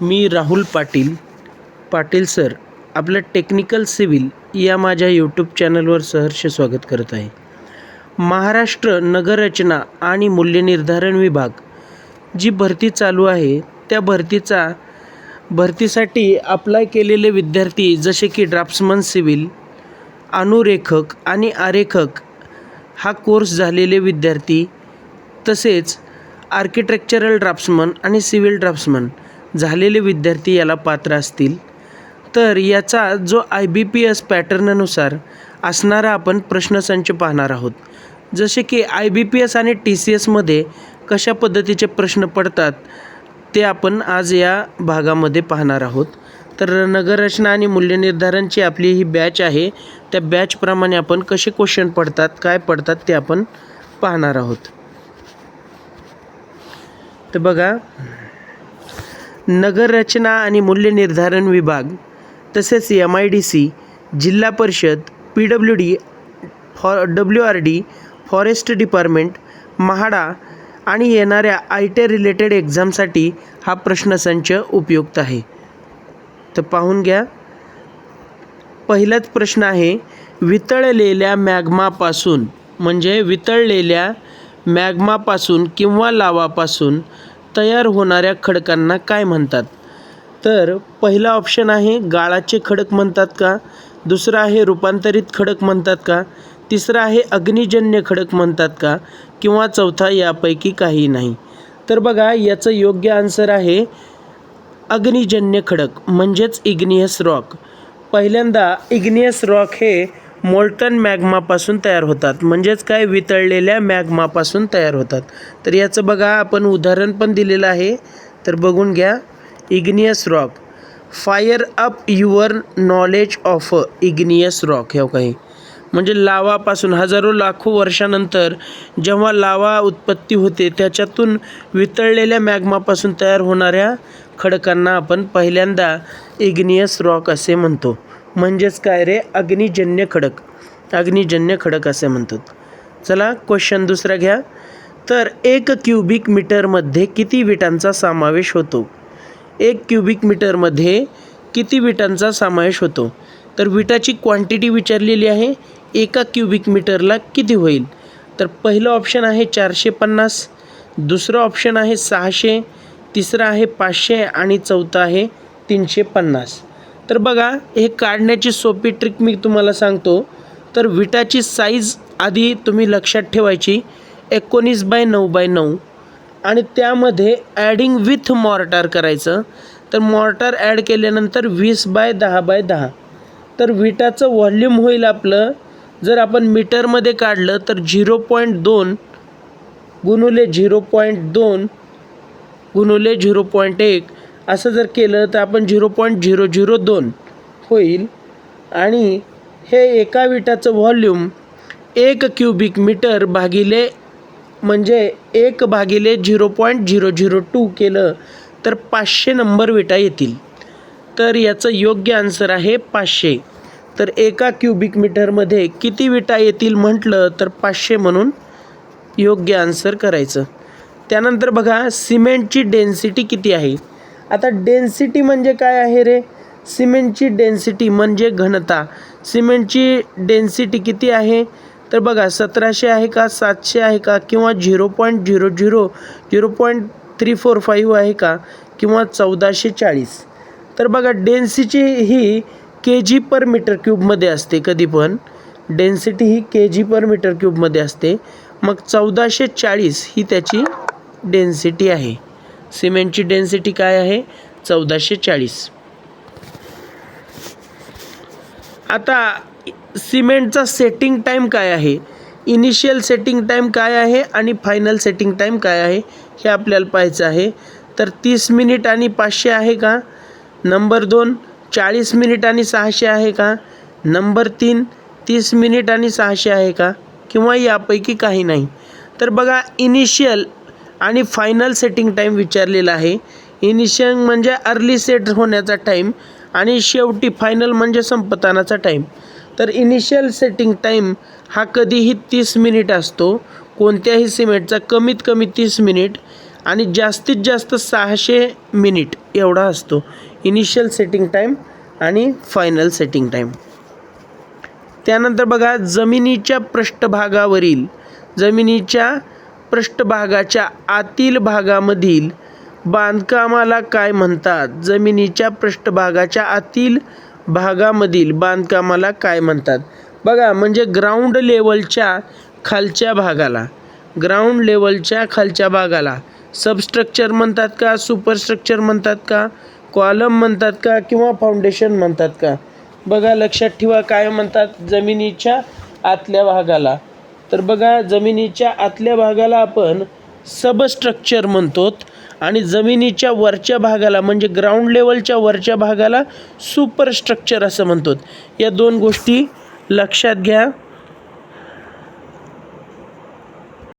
मी Rahul Patil. Patil sir आपलं technical civil या माझ्या यूट्यूब चॅनलवर सहर्ष स्वागत करत आहे. महाराष्ट्र नगररचना आणि मूल्यनिर्धारण विभाग जी भरती चालू आहे त्या भरतीचा भरतीसाठी अप्लाय केलेले विद्यार्थी जसे की ड्राफ्ट्समन सिव्हिल अनुरेखक आणि आरेखक हा कोर्स झालेले विद्यार्थी तसेच आर्किटेक्चरल ड्राफ्ट्समन आणि सिव्हिल ड्राफ्ट्समन झालेले विद्यार्थी याला पात्र असतील. तर याचा जो आय बी पी एस पॅटर्ननुसार असणारा आपण प्रश्नसंच पाहणार आहोत. जसे की आय बी पी एस आणि टी सी एसमध्ये कशा पद्धतीचे प्रश्न पडतात ते आपण आज या भागामध्ये पाहणार आहोत. तर नगररचना आणि मूल्यनिर्धारणची आपली ही बॅच आहे. त्या बॅचप्रमाणे आपण कसे क्वेश्चन पडतात काय पडतात ते आपण पाहणार आहोत. तर बघा नगररचना आणि मूल्यनिर्धारण विभाग तसेच एम आय डी सी जिल्हा परिषद पी डब्ल्यू डी फॉ W R D forest department MHADA आणि येणाऱ्या आय टी रिलेटेड एक्झामसाठी हा प्रश्नसंच उपयुक्त आहे. तर पाहून घ्या. पहिलाच प्रश्न आहे वितळलेल्या मॅग्मापासून म्हणजे वितळलेल्या मॅग्मापासून किंवा लावापासून तयार होणाऱ्या खडकांना काय म्हणतात? तर पहिला ऑप्शन आहे गाळाचे खडक म्हणतात का? दुसरा आहे रूपांतरित खडक म्हणतात का? तिसरा आहे अग्निजन्य खडक म्हणतात का? किंवा चौथा यापैकी काही नाही. तर बघा याचं योग्य आन्सर आहे अग्निजन्य खडक म्हणजेच इग्नियस रॉक पहिल्यांदा इग्नियस रॉक हे मोल्टन मॅग्मापासून तयार होतात. म्हणजेच काय? वितळलेल्या मॅग्मापासून तयार होतात. तर याचं बघा आपण उदाहरण पण दिलेलं आहे. तर बघून घ्या. Igneous rock. Fire up your knowledge of igneous rock हे हो काही. म्हणजे लावापासून हजारो लाखो वर्षानंतर जेव्हा लावा उत्पत्ती होते त्याच्यातून वितळलेल्या मॅग्मापासून तयार होणाऱ्या खडकांना आपण पहिल्यांदा इग्नियस रॉक असे म्हणतो. म्हणजेच काय रे? अग्निजन्य खडक. अग्निजन्य खडक असे म्हणतात. चला क्वेश्चन दुसरा घ्या. तर एक क्युबिक मीटरमध्ये किती विटांचा समावेश होतो? एक क्युबिक मीटरमध्ये किती विटांचा समावेश होतो? तर विटाची क्वांटिटी विचारलेली आहे. एका क्युबिक मीटरला किती होईल? तर पहिलं ऑप्शन आहे चारशे पन्नास दुसरं ऑप्शन आहे सहाशे तिसरं आहे पाचशे आणि चौथं आहे तीनशे पन्नास. तर बघा हे काढण्याची सोपी ट्रिक मी तुम्हाला सांगतो. तर विटाची साईज आधी तुम्ही लक्षात ठेवायची. एकोणीस बाय नऊ बाय नऊ. आणि त्यामध्ये ॲडिंग विथ मॉर्टार करायचं. तर मॉर्टार ॲड केल्यानंतर वीस बाय दहा बाय दहा. तर विटाचं व्हॉल्यूम होईल आपलं जर आपण मीटरमध्ये काढलं तर झिरो पॉईंट दोन गुणुले झिरो पॉईंट दोन गुणुले झिरो पॉईंट एक. असं जर केलं तर आपण झिरो पॉईंट झिरो झिरो दोन होईल. आणि हे एका विटाचं व्हॉल्यूम एक क्युबिक मीटर भागिले म्हणजे एक भागिले zero point zero zero two केलं तर पाचशे नंबर विटा येतील. तर याचं योग्य आन्सर आहे पाचशे. तर एका क्युबिक मीटरमध्ये किती विटा येतील म्हटलं तर पाचशे म्हणून योग्य आन्सर करायचं. त्यानंतर बघा सिमेंटची डेन्सिटी किती आहे? आता डेन्सिटी म्हणजे काय आहे रे? सिमेंटची डेन्सिटी म्हणजे घनता. सिमेंटची डेन्सिटी किती आहे? तर बघा सतराशे आहे का सातशे आहे का किंवा zero point zero zero zero point three four five आहे का किंवा चौदाशे चाळीस. तर बघा डेन्सिटी ही के जी पर मीटर क्यूबमध्ये असते कधी पण. डेन्सिटी ही के जी पर मीटर क्यूबमध्ये असते. मग चौदाशे चाळीस ही त्याची डेन्सिटी आहे. सिमेंटची डेन्सिटी काय आहे? चौदाशे चाळीस आता सिमेंटचा सेटिंग टाईम काय आहे? इनिशियल सेटिंग टाईम काय आहे आणि फायनल सेटिंग टाईम काय आहे? हे आपल्याला पाहायचं आहे. तर तीस मिनिट आणि पाचशे आहे का? नंबर दोन चाळीस मिनिट आणि सहाशे आहे का? नंबर तीन तीस मिनिट आणि सहाशे आहे का? किंवा यापैकी काही नाही. तर बघा इनिशियल आणि फायनल सेटिंग टाईम विचारलेला आहे. इनिशियल म्हणजे अर्ली सेट होण्याचा टाईम आणि शेवटी फायनल म्हणजे संपतानाचा टाईम तर इनिशियल सेटिंग टाईम हा कधीही तीस मिनिट असतो. कोणत्याही सिमेंटचा कमीत कमी तीस मिनिट आणि जास्तीत जास्त सहाशे मिनिट एवढा असतो. इनिशियल सेटिंग टाईम आणि फायनल सेटिंग टाईम त्यानंतर बघा जमिनीच्या पृष्ठभागावरील जमिनीच्या पृष्ठभागाच्या आतील भागामधील बांधकामाला काय म्हणतात? जमिनीच्या पृष्ठभागाच्या आतील भागामधील बांधकामाला काय म्हणतात? बघा म्हणजे ग्राउंड लेवलच्या खालच्या भागाला. ग्राउंड लेवलच्या खालच्या भागाला. सबस्ट्रक्चर म्हणतात का? सुपरस्ट्रक्चर म्हणतात का? कॉलम म्हणतात का? किंवा फाउंडेशन म्हणतात का? बघा लक्षात ठेवा काय म्हणतात? जमिनीच्या आतल्या भागाला. तर बघा जमिनीच्या आतल्या भागाला आपण सबस्ट्रक्चर म्हणतो आणि जमिनीच्या वरच्या भागाला म्हणजे ग्राउंड लेवलच्या वरच्या भागाला सुपरस्ट्रक्चर असं म्हणतो या दोन गोष्टी लक्षात घ्या.